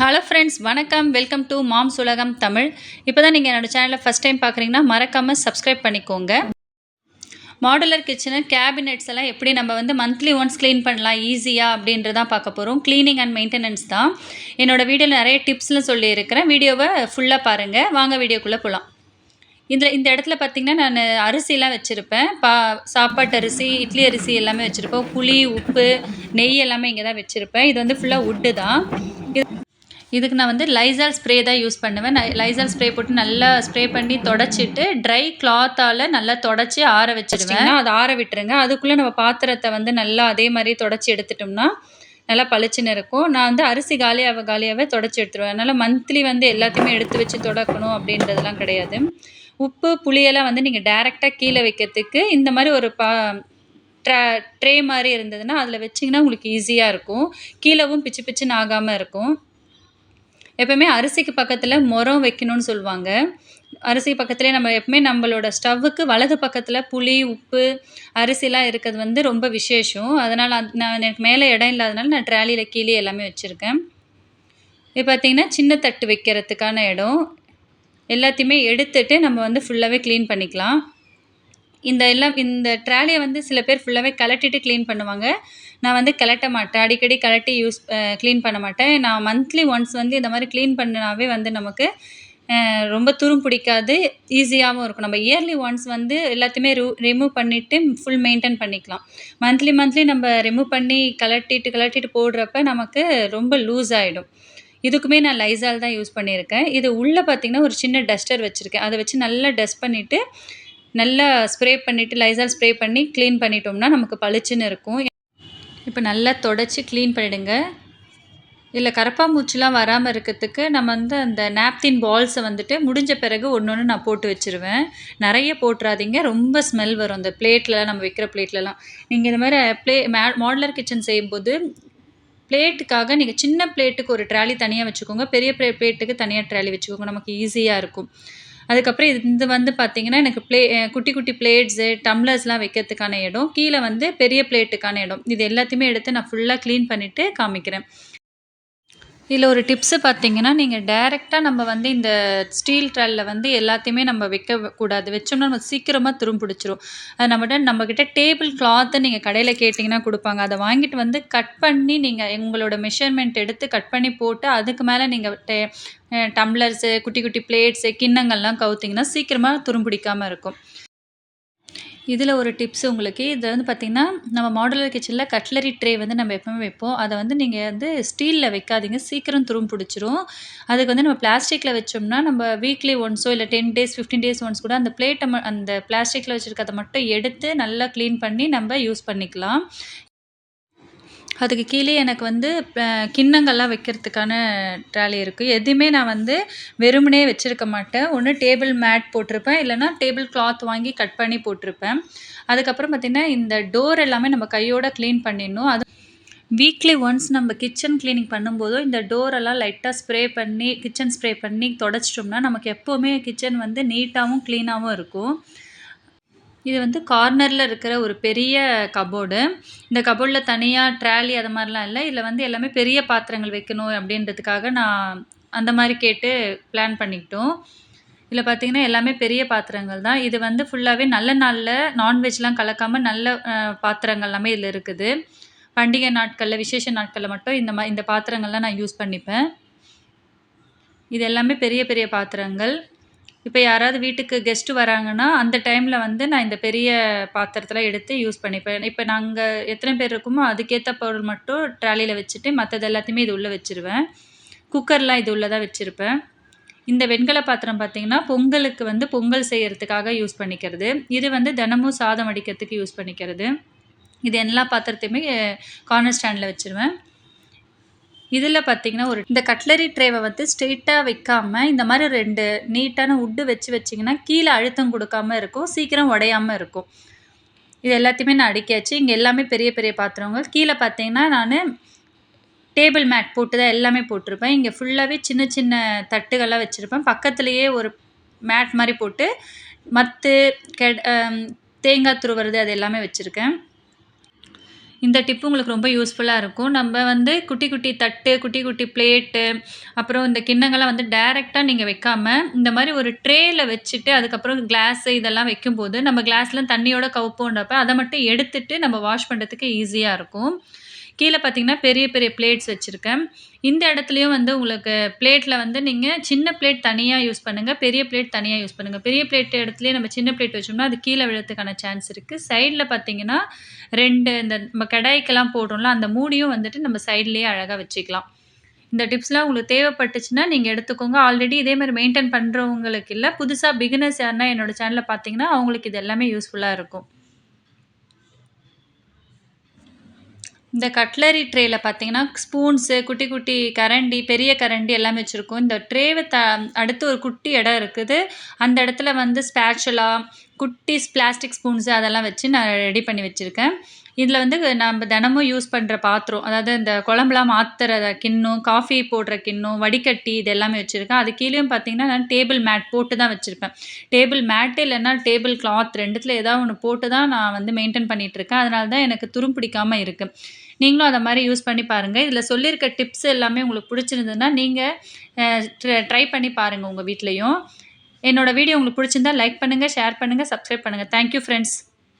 Hello friends வணக்கம். Welcome to moms உலகம் தமிழ் இப்போ தான் நீங்கள் என்னோடய சேனலில் ஃபஸ்ட் டைம் பார்க்குறீங்கன்னா மறக்காமல் சப்ஸ்கிரைப் பண்ணிக்கோங்க. மாடுலர் கிச்சனு கேபினெட்ஸ் எல்லாம் எப்படி நம்ம வந்து மந்த்லி ஒன்ஸ் க்ளீன் பண்ணலாம் ஈஸியாக அப்படின்றதான் பார்க்க போகிறோம் க்ளீனிங் அண்ட் மெயின்டெனன்ஸ் தான். என்னோடய வீடியோவில் நிறைய டிப்ஸ்லாம் சொல்லியிருக்கிறேன். வீடியோவை ஃபுல்லாக பாருங்கள் வாங்க வீடியோக்குள்ளே போகலாம் இதில் இந்த இடத்துல பார்த்திங்கன்னா நான் அரிசிலாம் வச்சுருப்பேன். பா சாப்பாட்டு அரிசி இட்லி அரிசி எல்லாமே வச்சுருப்பேன். புளி உப்பு நெய் எல்லாமே இங்கே தான் வச்சுருப்பேன். இது வந்து ஃபுல்லாக உட்டு தான். இது இதுக்கு நான் வந்து லைசால் ஸ்ப்ரே தான் யூஸ் பண்ணுவேன். லைசால் ஸ்ப்ரே போட்டு நல்லா ஸ்ப்ரே பண்ணி தொடச்சிட்டு ட்ரை கிளாத்தால் நல்லா தொடச்சி ஆற வச்சிடுவேன். அதை ஆற விட்டுருங்க. அதுக்குள்ளே நம்ம பாத்திரத்தை வந்து நல்லா அதே மாதிரி தொடச்சி எடுத்துட்டோம்னா நல்லா பளிச்சுன்னு இருக்கும். நான் வந்து அரிசி காலியாக காலியாகவே தொடச்சி எடுத்துருவேன். அதனால் மந்த்லி வந்து எல்லாத்தையுமே எடுத்து வச்சு தொடக்கணும் அப்படின்றதெல்லாம் கிடையாது. உப்பு புளியெல்லாம் வந்து நீங்கள் டேரெக்டாக கீழே வைக்கிறதுக்கு இந்த மாதிரி ஒரு பா ட்ரா ட்ரே மாதிரி இருந்ததுன்னா அதில் வச்சிங்கன்னா உங்களுக்கு ஈஸியாக இருக்கும். கீழவும் பிச்சு பிச்சுன்னு ஆகாமல் இருக்கும். எப்போயுமே அரிசிக்கு பக்கத்தில் முறம் வைக்கணும்னு சொல்லுவாங்க. அரிசி பக்கத்துலேயே நம்ம எப்பவுமே நம்மளோட ஸ்டவ்வுக்கு வலது பக்கத்தில் புளி உப்பு அரிசிலாம் இருக்கிறது வந்து ரொம்ப விசேஷம். அதனால் அது நான் எனக்கு மேலே இடம் இல்லாதனால நான் ட்ராலியில் கீழே எல்லாமே வச்சுருக்கேன். இப்போ பார்த்தீங்கன்னா சின்ன தட்டு வைக்கிறதுக்கான இடம். எல்லாத்தையுமே எடுத்துகிட்டு நம்ம வந்து ஃபுல்லாகவே க்ளீன் பண்ணிக்கலாம். இந்த எல்லாம் இந்த ட்ராலியை வந்து சில பேர் ஃபுல்லாகவே கலட்டிட்டு க்ளீன் பண்ணுவாங்க. நான் வந்து கலட்ட மாட்டேன். அடிக்கடி கலட்டி யூஸ் க்ளீன் பண்ண மாட்டேன். நான் மந்த்லி ஒன்ஸ் வந்து இந்த மாதிரி க்ளீன் பண்ணினாவே வந்து நமக்கு ரொம்ப துரும் பிடிக்காது ஈஸியாகவும் இருக்கும். நம்ம இயர்லி ஒன்ஸ் வந்து எல்லாத்தையுமே ரூ ரிமூவ் பண்ணிவிட்டு ஃபுல் மெயின்டைன் பண்ணிக்கலாம். மந்த்லி மந்த்லி நம்ம ரிமூவ் பண்ணி கலட்டிட்டு கலட்டிட்டு போடுறப்ப நமக்கு ரொம்ப லூஸ் ஆகிடும் இதுக்குமே நான் லைசால் தான் யூஸ் பண்ணியிருக்கேன். இது உள்ளே பார்த்திங்கன்னா ஒரு சின்ன டஸ்டர் வச்சுருக்கேன். அதை வச்சு நல்லா டஸ்ட் பண்ணிவிட்டு நல்லா ஸ்ப்ரே பண்ணிவிட்டு லைசால் ஸ்ப்ரே பண்ணி க்ளீன் பண்ணிட்டோம்னா நமக்கு பளிச்சுன்னு இருக்கும். இப்போ நல்லா தொடச்சி க்ளீன் பண்ணிடுங்க. இதில் கரப்பாம்பூச்சிலாம் வராமல் இருக்கிறதுக்கு நம்ம வந்து அந்த நாப்தின் பால்ஸை வந்துட்டு முடிஞ்ச பிறகு ஒன்று ஒன்று நான் போட்டு வச்சுருவேன். நிறைய போட்டுறாதீங்க. ரொம்ப ஸ்மெல் வரும். அந்த பிளேட்லலாம் நம்ம வைக்கிற பிளேட்லலாம் நீங்கள் இந்த மாதிரி ப்ளே மே மாடுலர் கிச்சன் செய்யும்போது பிளேட்டுக்காக நீங்கள் சின்ன பிளேட்டுக்கு ஒரு ட்ராலி தனியாக வச்சுக்கோங்க. பெரிய ப்ளே பிளேட்டுக்கு தனியாக ட்ராலி வச்சுக்கோங்க. நமக்கு ஈஸியாக இருக்கும். அதுக்கப்புறம் இது இது வந்து பார்த்தீங்கன்னா எனக்கு ப்ளே குட்டி குட்டி பிளேட்ஸு டம்ளர்ஸ்லாம் வைக்கிறதுக்கான இடம். கீழே வந்து பெரிய பிளேட்டுக்கான இடம். இது எல்லாத்தையுமே எடுத்து நான் ஃபுல்லாக க்ளீன் பண்ணிவிட்டு காமிக்கிறேன். இதில் ஒரு டிப்ஸு பார்த்தீங்கன்னா நீங்கள் டைரெக்டாக நம்ம வந்து இந்த ஸ்டீல் ட்ராலில் வந்து எல்லாத்தையுமே நம்ம வைக்க கூடாது. வச்சோம்னா நம்ம சீக்கிரமாக துரும்பிடிச்சிரும் அது நம்மகிட்ட நம்மக்கிட்ட டேபிள் கிளாத்தை நீங்கள் கடையில் கேட்டிங்கன்னா கொடுப்பாங்க. அதை வாங்கிட்டு வந்து கட் பண்ணி நீங்கள் உங்களோட மெஷர்மெண்ட் எடுத்து கட் பண்ணி போட்டு அதுக்கு மேலே நீங்கள் டே டம்ளர்ஸு குட்டி குட்டி பிளேட்ஸு கிண்ணங்கள்லாம் கவுத்திங்கன்னா சீக்கிரமாக துரும்பிடிக்காமல் இருக்கும். இதில் ஒரு டிப்ஸ் உங்களுக்கு. இது வந்து பார்த்திங்கன்னா நம்ம மாடுலர் கிச்சனில் கட்லரி ட்ரே வந்து நம்ம எப்பவுமே வைப்போம். அதை வந்து நீங்கள் வந்து ஸ்டீலில் வைக்காதீங்க. சீக்கிரம் துரும் பிடிச்சிரும். அதுக்கு வந்து நம்ம பிளாஸ்டிக்கில் வச்சோம்னா நம்ம வீக்லி ஒன்ஸோ இல்லை ten days fifteen days once கூட அந்த பிளேட்டை அந்த பிளாஸ்டிக்கில் வச்சுருக்கதை மட்டும் எடுத்து நல்லா க்ளீன் பண்ணி நம்ம யூஸ் பண்ணிக்கலாம். அதுக்கு கீழே எனக்கு வந்து கிண்ணங்கள்லாம் வைக்கிறதுக்கான ட்ராலி இருக்குது எதுவுமே நான் வந்து வெறுமனே வச்சுருக்க மாட்டேன். ஒன்று டேபிள் மேட் போட்டிருப்பேன். இல்லைன்னா டேபிள் கிளாத் வாங்கி கட் பண்ணி போட்டிருப்பேன். அதுக்கப்புறம் பார்த்திங்கன்னா இந்த டோர் எல்லாமே நம்ம கையோட க்ளீன் பண்ணிடணும். அது வீக்லி ஒன்ஸ் நம்ம கிச்சன் க்ளீனிங் பண்ணும்போதோ இந்த டோரெல்லாம் லைட்டாக ஸ்ப்ரே பண்ணி கிச்சன் ஸ்ப்ரே பண்ணி தொடச்சிட்டோம்னா நமக்கு எப்போவுமே கிச்சன் வந்து நீட்டாகவும் க்ளீனாகவும் இருக்கும். இது வந்து கார்னரில் இருக்கிற ஒரு பெரிய கபோர்டு. இந்த கபோர்டில் தனியாக ட்ராலி அது மாதிரிலாம் இல்லை. இதில் வந்து எல்லாமே பெரிய பாத்திரங்கள் வைக்கணும் அப்படின்றதுக்காக நான் அந்த மாதிரி கேட்டு பிளான் பண்ணிக்கிட்டோம். இதில் பார்த்தீங்கன்னா எல்லாமே பெரிய பாத்திரங்கள் தான். இது வந்து ஃபுல்லாகவே நல்ல நாளில் நான்வெஜ்லாம் கலக்காமல் நல்ல பாத்திரங்கள் எல்லாமே இதில் இருக்குது. பண்டிகை நாட்களில் விசேஷ நாட்களில் மட்டும் இந்த மா இந்த பாத்திரங்கள்லாம் நான் யூஸ் பண்ணிப்பேன். இது எல்லாமே பெரிய பெரிய பாத்திரங்கள். இப்போ யாராவது வீட்டுக்கு கெஸ்ட்டு வராங்கன்னா அந்த டைமில் வந்து நான் இந்த பெரிய பாத்திரத்தில் எடுத்து யூஸ் பண்ணிப்பேன். இப்போ நாங்கள் எத்தனை பேர் இருக்கோமோ அதுக்கேற்ற பொருள் மட்டும் ட்ராலியில் வச்சுட்டு மற்றது எல்லாத்தையுமே இது உள்ளே வச்சுருவேன். குக்கர்லாம் இது உள்ளே தான் வச்சுருப்பேன். இந்த வெண்கல பாத்திரம் பார்த்தீங்கன்னா பொங்கலுக்கு வந்து பொங்கல் செய்கிறதுக்காக யூஸ் பண்ணிக்கிறது. இது வந்து தினமும் சாதம் வடிக்கிறதுக்கு யூஸ் பண்ணிக்கிறது. இது எல்லா பாத்திரத்தையுமே கார்னர் ஸ்டாண்டில் வச்சுருவேன். இதில் பார்த்தீங்கன்னா ஒரு இந்த கட்லரி ட்ரேவை வந்து ஸ்ட்ரெயிட்டாக வைக்காம இந்த மாதிரி ரெண்டு நீட்டான உட்டு வச்சு வச்சிங்கன்னா கீழே அழுத்தம் கொடுக்காம இருக்கும் சீக்கிரம் உடையாம இருக்கும். இது எல்லாத்தையுமே நான் அடுக்கியாச்சு. இங்கே எல்லாமே பெரிய பெரிய பாத்திரங்கள். கீழே பார்த்தீங்கன்னா நான் டேபிள் மேட் போட்டு தான் எல்லாமே போட்டிருப்பேன். இங்கே ஃபுல்லாகவே சின்ன சின்ன தட்டுகள்லாம் வச்சுருப்பேன். பக்கத்துலேயே ஒரு மேட் மாதிரி போட்டு மத்து கெட் தேங்காய் துருவுறது அது எல்லாமே வச்சுருக்கேன். இந்த டிப்பு உங்களுக்கு ரொம்ப யூஸ்ஃபுல்லாக இருக்கும். நம்ம வந்து குட்டி குட்டி தட்டு குட்டி குட்டி பிளேட்டு அப்புறம் இந்த கிண்ணங்கள்லாம் வந்து டைரெக்டாக நீங்கள் வைக்காமல் இந்த மாதிரி ஒரு ட்ரேயில் வச்சுட்டு அதுக்கப்புறம் கிளாஸு இதெல்லாம் வைக்கும்போது நம்ம கிளாஸ்லாம் தண்ணியோட கவுப்போன்றப்ப அதை மட்டும் எடுத்துட்டு நம்ம வாஷ் பண்ணுறதுக்கு ஈஸியாக இருக்கும். கீழே பார்த்தீங்கன்னா பெரிய பெரிய பிளேட்ஸ் வச்சுருக்கேன். இந்த இடத்துலையும் வந்து உங்களுக்கு பிளேட்டில் வந்து நீங்கள் சின்ன பிளேட் தனியாக யூஸ் பண்ணுங்கள் பெரிய பிளேட் தனியாக யூஸ் பண்ணுங்கள் பெரிய பிளேட் இடத்துலையே நம்ம சின்ன பிளேட் வச்சோம்னா அது கீழே விழறதுக்கான சான்ஸ் இருக்குது சைடில் பார்த்தீங்கன்னா ரெண்டு இந்த நம்ம கடாய்க்கெல்லாம் போடுறோம்ல அந்த மூடியும் வந்துட்டு நம்ம சைட்லேயே அழகாக வச்சுக்கலாம். இந்த டிப்ஸ்லாம் உங்களுக்கு தேவைப்பட்டுச்சுன்னா நீங்கள் எடுத்துக்கோங்க. ஆல்ரெடி இதே மாதிரி மெயின்டைன் பண்ணுறவங்களுக்கு இல்லை புதுசாக பிகினர்ஸ் யாருன்னா என்னோட சேனலில் பார்த்தீங்கன்னா அவங்களுக்கு இது எல்லாமே யூஸ்ஃபுல்லாக இருக்கும். இந்த கட்லரி ட்ரேயில் பார்த்தீங்கன்னா ஸ்பூன்ஸு குட்டி குட்டி கரண்டி பெரிய கரண்டி எல்லாமே வச்சுருக்கோம். இந்த ட்ரேவை த அடுத்து ஒரு குட்டி இடம் இருக்குது. அந்த இடத்துல வந்து ஸ்பேச்சுலா குட்டி பிளாஸ்டிக் ஸ்பூன்ஸு அதெல்லாம் வச்சு நான் ரெடி பண்ணி வச்சுருக்கேன். இதில் வந்து நம்ம தினமும் யூஸ் பண்ணுற பாத்திரம் அதாவது இந்த குழம்புலாம் மாற்றுற கிண்ணம் காஃபி போடுற கிண்ணம் வடிகட்டி இது எல்லாமே வச்சுருக்கேன். அது கீழேயும் பார்த்தீங்கன்னா நான் டேபிள் மேட் போட்டு தான் வச்சுருப்பேன். டேபிள் மேட்டு இல்லைன்னா டேபிள் கிளாத் ரெண்டுத்தில் ஏதாவது ஒன்று போட்டு தான் நான் வந்து மெயின்டைன் பண்ணிகிட்ருக்கேன் அதனால தான் எனக்கு துரும் பிடிக்காமல் இருக்குது நீங்களும் அதை மாதிரி யூஸ் பண்ணி பாருங்கள் இதில் சொல்லியிருக்க டிப்ஸ் எல்லாமே உங்களுக்கு பிடிச்சிருந்ததுன்னா நீங்கள் ட்ரை பண்ணி பாருங்கள் உங்கள் வீட்லேயும். என்னோடய வீடியோ உங்களுக்கு பிடிச்சிருந்தா லைக் பண்ணுங்கள் ஷேர் பண்ணுங்கள் சப்ஸ்கிரைப் பண்ணுங்கள் தேங்க்யூ ஃப்ரெண்ட்ஸ்